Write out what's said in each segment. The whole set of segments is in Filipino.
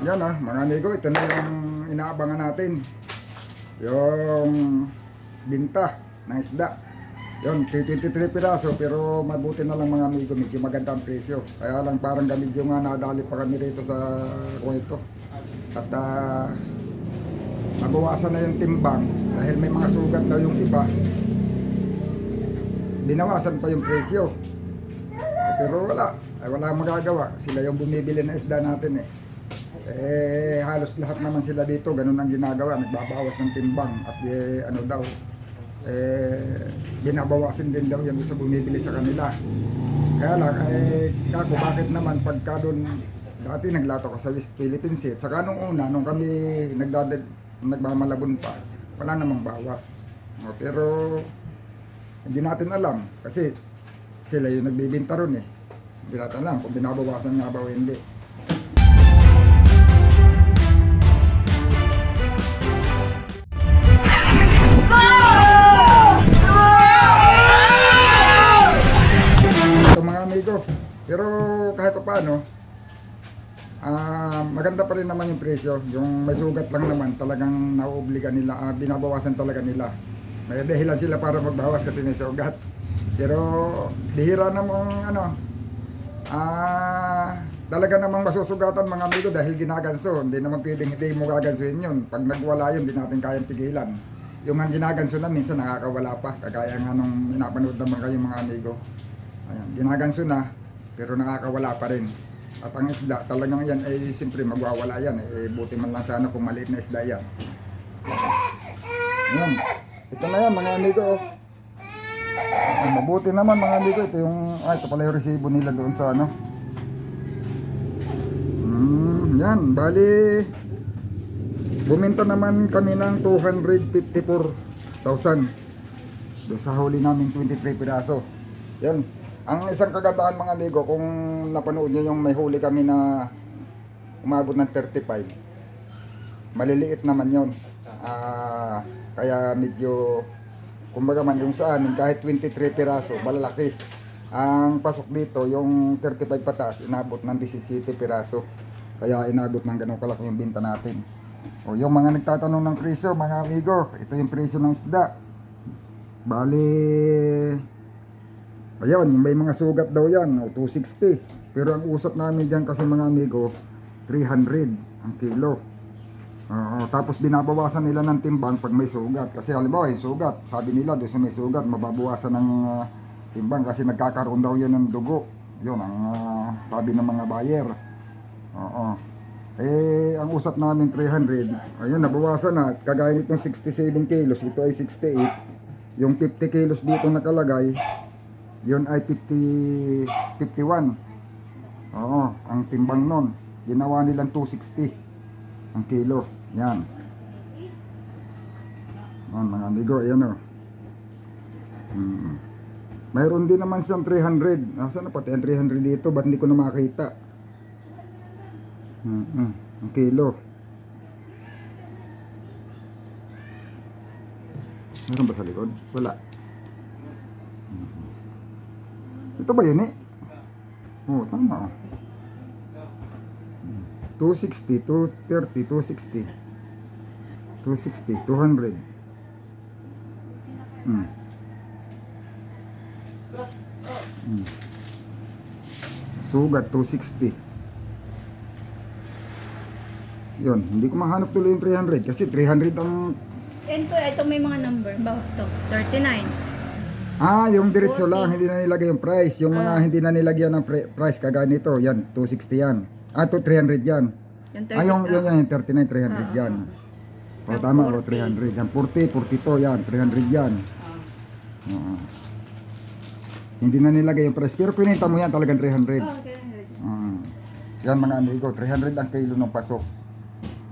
yan ah, mga amigo, ito na yung inaabangan natin. Yung binta ng isda. Yun, 23 piraso pero mabuti na lang mga amigo, medyo maganda ang presyo. Kaya lang parang medyo nga nadali pa kami rito sa kwento. At ah, nabawasan na yung timbang dahil may mga sugat daw yung iba. Binawasan pa yung presyo. Pero wala, ay wala magagawa. Sila yung bumibili ng isda natin eh. Eh, halos lahat naman sila dito, ganun ang ginagawa, nagbabawas ng timbang at eh, ano daw, eh, binabawasin din daw yan sa bumibili sa kanila. Kaya lang, eh, kako, bakit naman pagka doon, dati naglato ko sa West Philippines eh, saka nung una, nung kami nagdadad, nagmamalabon pa, wala namang bawas. O, pero, hindi natin alam, kasi sila yung nagbibinta ron eh. Hindi natin alam kung binabawasan nga ba o hindi. Pero kahit pa paano, ah maganda pa rin naman yung presyo. Yung may sugat lang naman, talagang nauobliga nila, ah, binabawasan talaga nila. May dahilan sila para magbawas kasi may sugat. Pero bihira namang ano, ah talaga namang masusugatan mga amigo dahil ginaganso. Hindi naman pwedeng hindi mo gagansuhin yun. Pag nagwala yun, hindi natin kayang pigilan. Yung ang ginaganso na minsan nakakawala pa. Kagaya nga nung pinapanood naman kayo mga amigo. Ayan, ginaganso na, pero nakakawala pa rin. At ang isda, talagang yan ay siyempre magwawala yan. Eh, buti man lang sana kung maliit na isda yan. Ayan. Ito na yan mga amigo. Ah, mabuti naman mga amigo. Ito yung, ah, ito pala yung resibo nila doon sa ano. Hmm, yan. Bali, buminta naman kami ng 254,000. Doon sa huli namin 23 piraso. Yan. Ang isang kagandahan mga amigo, kung napanood nyo yung may huli kami na umabot ng 35, maliliit naman yon. Ah, kaya medyo, kumbaga man yung sa amin, kahit 23 piraso, malalaki. Ang pasok dito, yung 35 pataas, inabot ng 17 piraso. Kaya inabot ng ganun kalaki yung binta natin. O yung mga nagtatanong ng presyo, mga amigo, ito yung presyo ng isda. Bali, Ayun, may mga sugat daw yan, o, 260. Pero ang usap namin dyan kasi mga amigo, 300 ang kilo. Oo, tapos binabawasan nila ng timbang pag may sugat. Kasi halimbawa yung sugat, sabi nila doon sa may sugat, mababawasan ng ah, timbang kasi nagkakaroon daw yan ng dugo. Yun ang ah, sabi ng mga buyer. Oo. Eh, ang usap namin 300, ayun, nabawasan na. Kagaya nitong 67 kilos, ito ay 68. Yung 50 kilos dito nakalagay, yun ay 50, 51. Oo, ang timbang nun. Ginawa nilang 260 ang kilo. Yan. Yan mga amigo, yan o. Hmm. Mayroon din naman siyang 300. Nasaan na pati ang 300 dito? Ba't hindi ko na makita? Hmm, hmm. Ang kilo. Meron ba sa likod? Wala. Ito ba yun eh? Oo, tama. oh. 260, 230, 260. 260, 200. Hmm. Hmm. Sugat, 260. Yun, hindi ko mahanap tuloy yung 300 kasi 300 ang po, ito may mga number. Ba, ito, 39. Ah, yung diretso lang, hindi na nilagay yung price. Yung mga hindi na nilagyan ng pre- price, kagaya nito, yan, 260 yan. Ah, to 300 yan. Yung 30. Ah, yung, yung, yung 39, 300 yan. O, tama, o, 300 yan. 40, 42 yan, 300 yan. Oo. Hindi na nilagay yung price. Pero pinita mo yan talagang 300. Oh, okay. Mm. Yan mga amigo, 300 ang kilo ng pasok.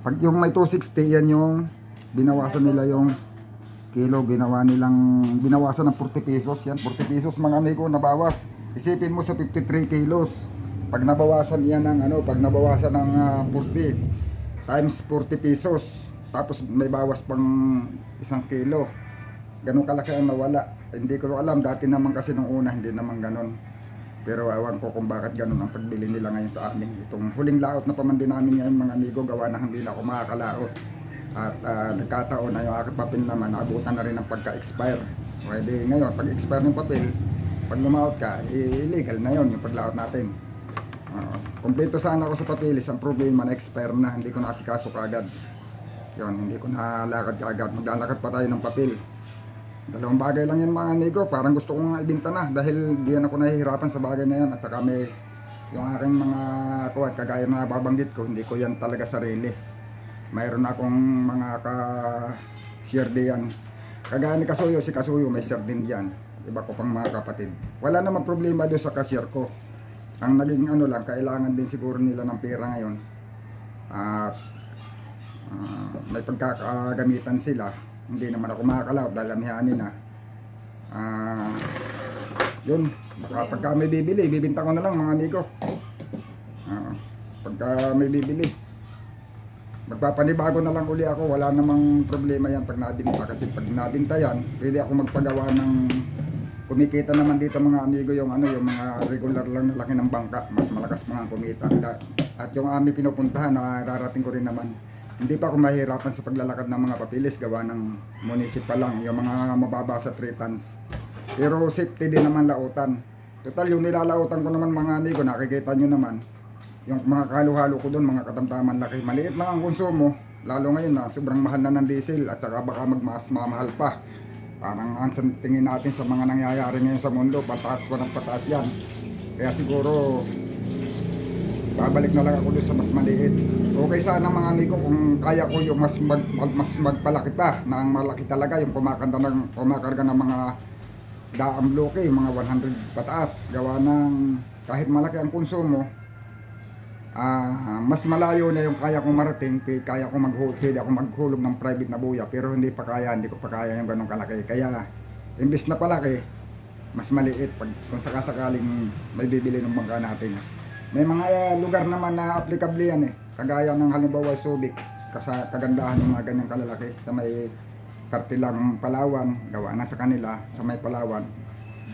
Pag yung may 260, yan yung binawasan nila yung kilo, ginawa nilang, binawasan ng 40 pesos. Yan, 40 pesos mga amigo, nabawas. Isipin mo sa 53 kilos. Pag nabawasan yan ng ano, pag nabawasan ng ah, 40 times 40 pesos, tapos may bawas pang isang kilo. Ganun kalaki ang nawala. Hindi ko alam, dati naman kasi nung una, hindi naman ganun. Pero awan ko kung bakit ganun ang pagbili nila ngayon sa amin. Itong huling laot na pamandi namin ngayon mga amigo, gawa na hindi na ako makakalaot. At ah, nagkataon na yung aking papel naman, naabutan na rin ng pagka-expire. Pwede ngayon, pag expire ng papel, pag lumaot ka, eh, illegal na yon yung paglaot natin. Oo. kompleto sana ako sa papeles, ang problema na expire na, hindi ko nasikaso kaagad. Yun, hindi ko nalakad kaagad. Maglalakad pa tayo ng papel. Dalawang bagay lang yan mga amigo, parang gusto kong ibinta na dahil di yan ako nahihirapan sa bagay na yan at saka may yung aking mga kuwan, kagaya na babanggit ko, hindi ko yan talaga sarili. Mayroon akong mga ka-share diyan. Kagaya ni Kasuyo, si Kasuyo may share din diyan. Iba ko pang mga kapatid. Wala namang problema doon sa cashier ko. Ang naging ano lang, kailangan din siguro nila ng pera ngayon. At ah, may pagkakagamitan sila. Hindi naman ako makakalaw dahil na. Ah, yun, baka pagka may bibili, bibinta ko na lang mga amigo. Ah, pagka may bibili. Magpapanibago na lang uli ako, wala namang problema yan pag nabinta. Kasi pag nabinta yan, pwede ako magpagawa ng kumikita naman dito mga amigo yung ano yung mga regular lang na laki ng bangka, mas malakas mga kumita. At yung aming pinupuntahan na rarating ko rin naman, hindi pa ako mahirapan sa paglalakad ng mga papilis. Gawa ng municipal lang, yung mga mababa sa 3 tons. Pero safety din naman lautan. Total yung nilalautan ko naman mga amigo, nakikita nyo naman, yung mga kaluhalo ko doon, mga katamtaman laki. Maliit lang ang konsumo, lalo ngayon na sobrang mahal na ng diesel at saka baka magmas mamahal pa. Parang ang tingin natin sa mga nangyayari ngayon sa mundo, pataas pa ng pataas yan. Kaya siguro, babalik na lang ako doon sa mas maliit. Okay sana mga amigo kung kaya ko yung mas mag, mag- mas magpalaki pa, na malaki talaga yung kumakanta ng, kumakarga ng mga daang bloke, mga 100 pataas. Gawa ng kahit malaki ang konsumo, ah mas malayo na yung kaya kong marating, kaya kong maghulog, pwede ako maghulog ng private na buya, pero hindi pa kaya, hindi ko pa kaya yung ganong kalaki. Kaya, imbis na palaki, mas maliit pag kung sakasakaling may bibili ng bangka natin. May mga eh, lugar naman na applicable yan eh. Kagaya ng halimbawa Subic, kasa kagandahan ng mga ganyang kalalaki sa may Kartilang Palawan, gawa na sa kanila sa may Palawan.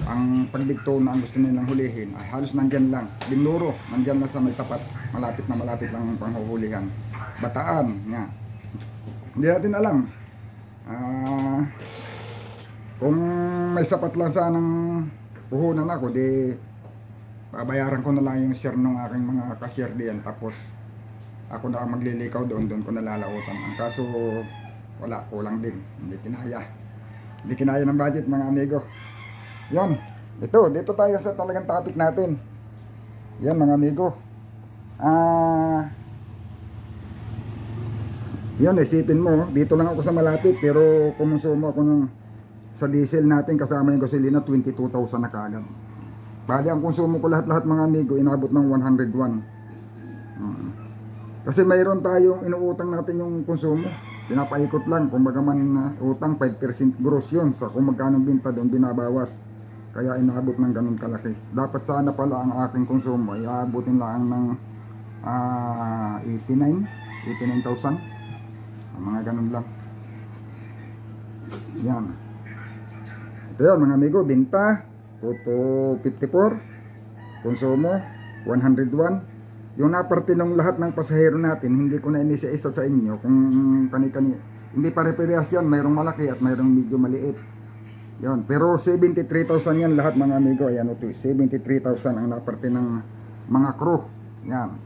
Ang pagdikto na ang gusto nilang hulihin ay halos nandyan lang. Binuro, nandyan lang sa may tapat. Malapit na malapit lang ang panghuhulihan. Bataan, nga. Hindi natin alam. Ah, kung may sapat lang sanang puhunan ako, di babayaran ko na lang yung share ng aking mga cashier diyan. Tapos ako na maglilikaw doon, doon ko nalalautan. Ang kaso, wala, kulang din. Hindi kinaya. Hindi kinaya ng budget mga amigo. Yon. Ito, dito tayo sa talagang topic natin. Yan mga amigo. Ah, yun, isipin mo, dito lang ako sa malapit, pero kumusumo ako ng sa diesel natin kasama yung gasolina, 22,000 na kagad. Bali, ang konsumo ko lahat-lahat mga amigo, inabot ng 101. Mm. Kasi mayroon tayong inuutang natin yung konsumo. Pinapaikot lang, kumbaga man na utang 5% gross yun. Sa kung magkano binta doon, binabawas. Kaya inabot ng ganun kalaki. Dapat sana pala ang aking konsumo ay aabutin lang ng ah 89, 89,000. Ah, Mga ganun lang. Yan. Ito yun mga amigo, binta, Toto 54, konsumo 101. Yung naparte ng lahat ng pasahero natin, hindi ko na inisa-isa sa inyo kung kani-kani. Hindi pare-parehas yan, mayroong malaki at mayroong medyo maliit. Yan. Pero 73,000 yan lahat mga amigo. Ayan ito, 73,000 ang naparte ng mga crew. Yan.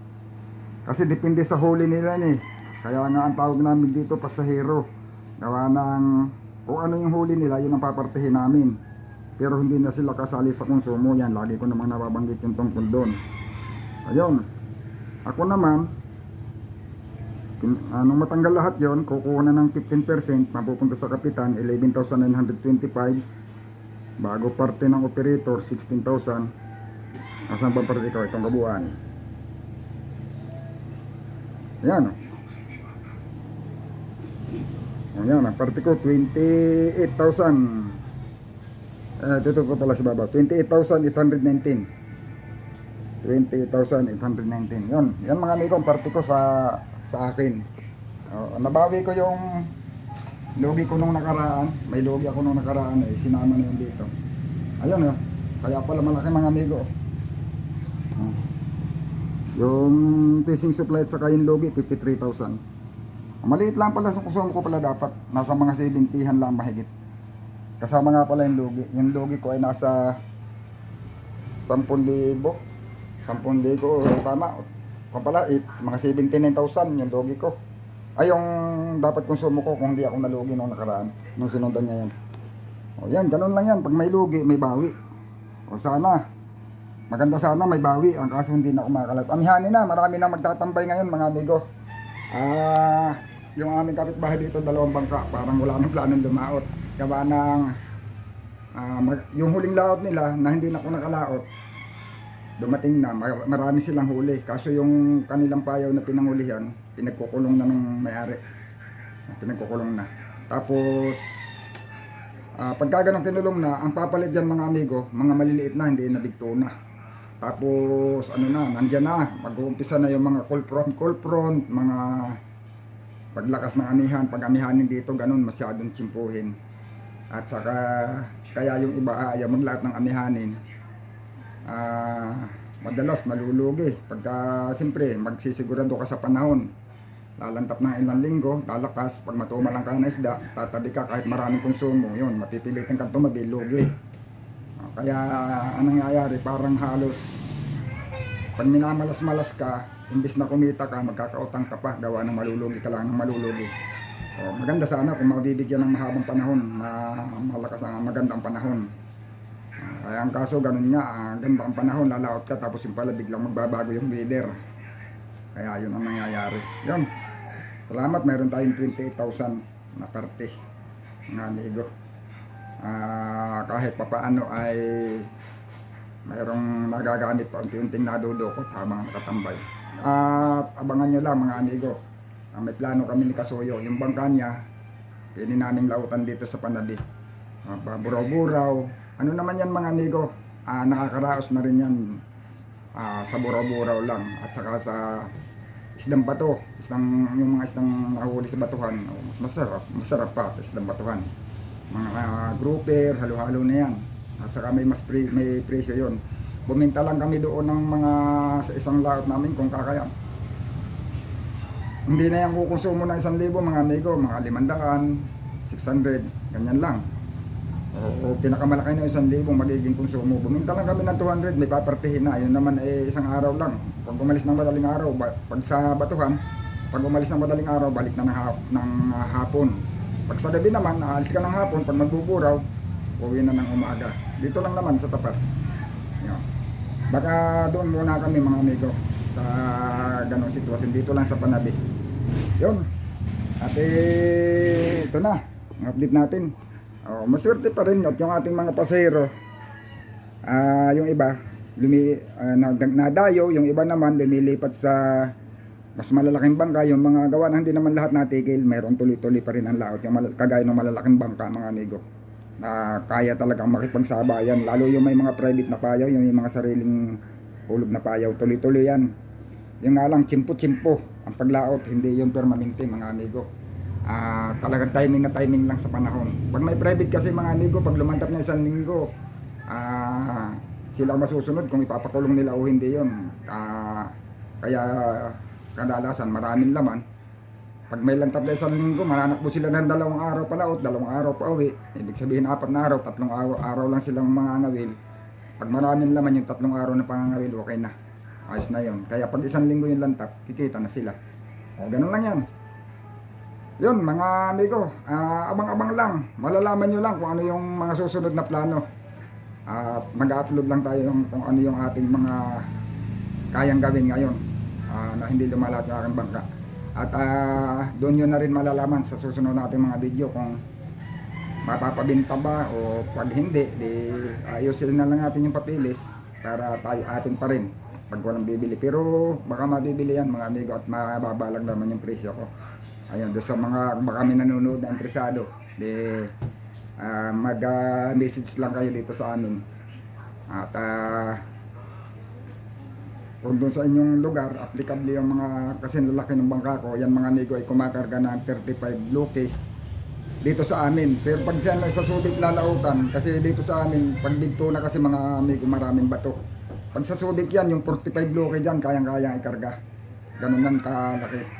Kasi depende sa huli nila ni. Kaya nga ang tawag namin dito pasahero. Gawa ng kung ano yung huli nila, yun ang papartihin namin. Pero hindi na sila kasali sa konsumo yan. Lagi ko namang nababanggit yung tungkol doon. Ayun. Ako naman, anong matanggal lahat yon kukuha na ng 15%, mapupunta sa kapitan, 11,925. Bago parte ng operator, 16,000. Asan ba parte ikaw itong kabuuan? Ayan. O yan, ang parte ko, 28,000. Eh, dito ko pala sa baba, 28,819. 28,819. Yun, yan mga amigo, ang parte ko sa sa akin. O, nabawi ko yung logi ko nung nakaraan. May logi ako nung nakaraan, eh, sinama na yun dito. Ayun, oh. kaya pala malaki mga amigo. Yung fishing supply at saka yung logi, 53,000. Maliit lang pala sa kusumo ko pala dapat. Nasa mga 70 lang mahigit. Kasama nga pala yung logi. Yung logi ko ay nasa 10,000. 10,000 o tama. Kung pala, it's mga 79,000 yung logi ko. Ay, yung dapat konsumo ko kung hindi ako nalugi nung nakaraan. Nung sinundan niya yan. O yan, ganun lang yan. Pag may lugi, may bawi. O sana, maganda sana may bawi. Ang kaso hindi na ako makakalat. Amihani na, marami na magtatambay ngayon mga amigo. Ah, yung aming kapitbahay dito, dalawang bangka. Parang wala nang planong dumaot. Gawa ng, ah, yung huling laot nila na hindi na ako nakalaot, dumating na, mar- marami silang huli. Kaso yung kanilang payaw na pinangulihan, pinagkukulong na ng may-ari. Pinagkukulong na. Tapos, ah pagka ganun kinulong na, ang papalit dyan mga amigo, mga maliliit na, hindi na big tuna. Tapos, ano na, nandyan na, mag-uumpisa na yung mga cold front, cold front, mga paglakas ng amihan, pag amihanin dito, ganun, masyadong tsimpuhin. At saka, kaya yung iba ayaw maglahat ng amihanin, ah madalas nalulugi. Pagka, siyempre, magsisigurado ka sa panahon. Lalantap ng ilang linggo, lalakas. Pag matuma lang ka na isda, tatabi ka kahit maraming konsumo. Yun, mapipilitin kang tumabi, lugi. Ah, Kaya, anong nangyayari, parang halos, pag minamalas-malas ka, imbis na kumita ka, magkakautang ka pa, gawa ng malulugi ka lang ng malulugi. O, maganda sana kung mabibigyan ng mahabang panahon, na malakas ang magandang panahon. Kaya ang kaso ganun nga, ang ganda ang panahon, lalaot ka tapos yung pala biglang magbabago yung weather. Kaya yun ang nangyayari. Yun. Salamat, mayroon tayong 28,000 na parte mga amigo. Ah, kahit papaano ay mayroong nagagamit pa unti-unting nadudukot habang nakatambay. At abangan nyo lang mga amigo. Ah, may plano kami ni Kasuyo. Yung bangka niya, pwede namin lautan dito sa Panabi. Ah, baburaw-buraw. Ano naman yan mga amigo? Ah, nakakaraos na rin yan ah, sa buraw-buraw lang. At saka sa isdang bato. Isdang, yung mga isdang nahuli sa batuhan. Oh, mas masarap. Masarap pa isdang batuhan. Mga ah, grouper, halo-halo na yan. At saka may mas pre, may presyo yon. Buminta lang kami doon ng mga sa isang laot namin kung kakaya. Hindi na yan kukonsumo ng isang libo mga amigo, mga limandaan, 600, ganyan lang. O, o pinakamalaki na isang libo magiging konsumo. Buminta lang kami ng 200, may papartihin na. Yun naman eh isang araw lang. Pag umalis ng madaling araw, ba- pag sa batuhan, pag umalis ng madaling araw, balik na ng, hap- ng ah, hapon. Pag sa gabi naman, aalis ka ng hapon, pag magbuburaw, uwi na ng umaga. Dito lang naman sa tapat. Yun. Baka doon muna kami mga amigo sa ganong sitwasyon dito lang sa Panabi. Yun. At eh, ito na. Ang update natin. Oh, maswerte pa rin at yung ating mga pasahero. Ah, yung iba lumi nag- nadayo, yung iba naman lumilipat sa mas malalaking bangka, yung mga gawa na hindi naman lahat natigil, meron tuloy-tuloy pa rin ang laot, yung kagaya ng malalaking bangka mga amigo na kaya talagang makipagsabayan lalo yung may mga private na payaw yung may mga sariling hulog na payaw tuloy-tuloy yan yung nga lang chimpo-chimpo ang paglaot hindi yung permanente mga amigo ah talagang timing na timing lang sa panahon pag may private kasi mga amigo pag lumantap na isang linggo ah sila masusunod kung ipapakulong nila o hindi yun ah kaya kadalasan maraming laman pag may lantap na isang linggo, mananakbo sila ng dalawang araw palaot, dalawang araw pa uwi. Ibig sabihin, apat na araw, tatlong araw, araw lang silang mangangawil. Pag maraming laman yung tatlong araw na pangangawil, okay na. Ayos na yon. Kaya pag isang linggo yung lantap, kikita na sila. O, ganun lang yan. Yun, mga amigo, ah, abang-abang lang. Malalaman nyo lang kung ano yung mga susunod na plano. At mag-upload lang tayo yung, kung ano yung ating mga kayang gawin ngayon ah, na hindi lumalat yung aking bangka. At ah, doon nyo na rin malalaman sa susunod nating mga video kung mapapabinta ba o pag hindi, di ayusin na lang natin yung papilis para tayo atin pa rin pag walang bibili. Pero baka mabibili yan mga amigo at mababalag naman yung presyo ko. Ayun, doon sa mga may nanonood na interesado, di ah, mag-message lang kayo dito sa amin. At ah, kung doon sa inyong lugar, applicable yung mga, kasi lalaki ng bangka ko, yan mga amigo ay kumakarga ng 35 luki dito sa amin. Pero pag siya sa subit lalautan, kasi dito sa amin, pag bigto na kasi mga amigo maraming bato. Pag sa Subic yan, yung 45 bloke dyan, kayang-kayang ikarga. Ganun yan kalaki.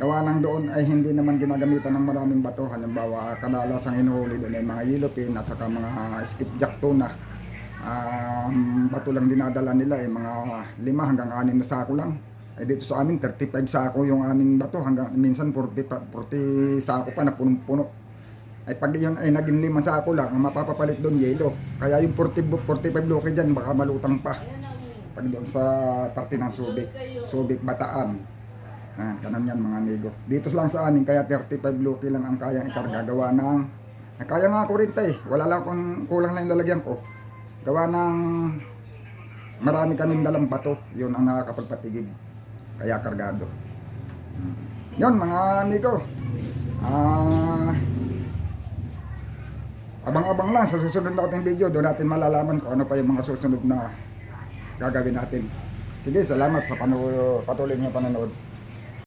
Gawa ng doon ay hindi naman ginagamitan ng maraming bato. Halimbawa, kadalasang hinuhuli doon ay mga yellow pin at saka mga skipjack tuna. Um, bato lang dinadala nila ay mga lima hanggang anim na sako lang. Ay dito sa amin, 35 sako yung aming bato. Hanggang minsan 40, pa- 40 sako pa na punong-puno. Ay pag yun ay naging limang sako lang, ang mapapapalit doon yelo. Kaya yung 40, bu- 45 bloke dyan, baka malutang pa. Pag doon sa parte ng Subic, Subic Bataan. Ah, ganun yan mga amigo. Dito lang sa amin, kaya 35 bloke lang ang kayang ikarga. Gawa ng, kaya nga ako rin tayo. Wala lang kung kulang lang yung lalagyan ko. Gawa ng marami kaming dalang bato. Yun ang nakakapagpatigib. Kaya kargado. Yun mga amigo. Ah, abang-abang lang sa susunod nating video. Doon natin malalaman kung ano pa yung mga susunod na gagawin natin. Sige, salamat sa panu- patuloy niyo panonood.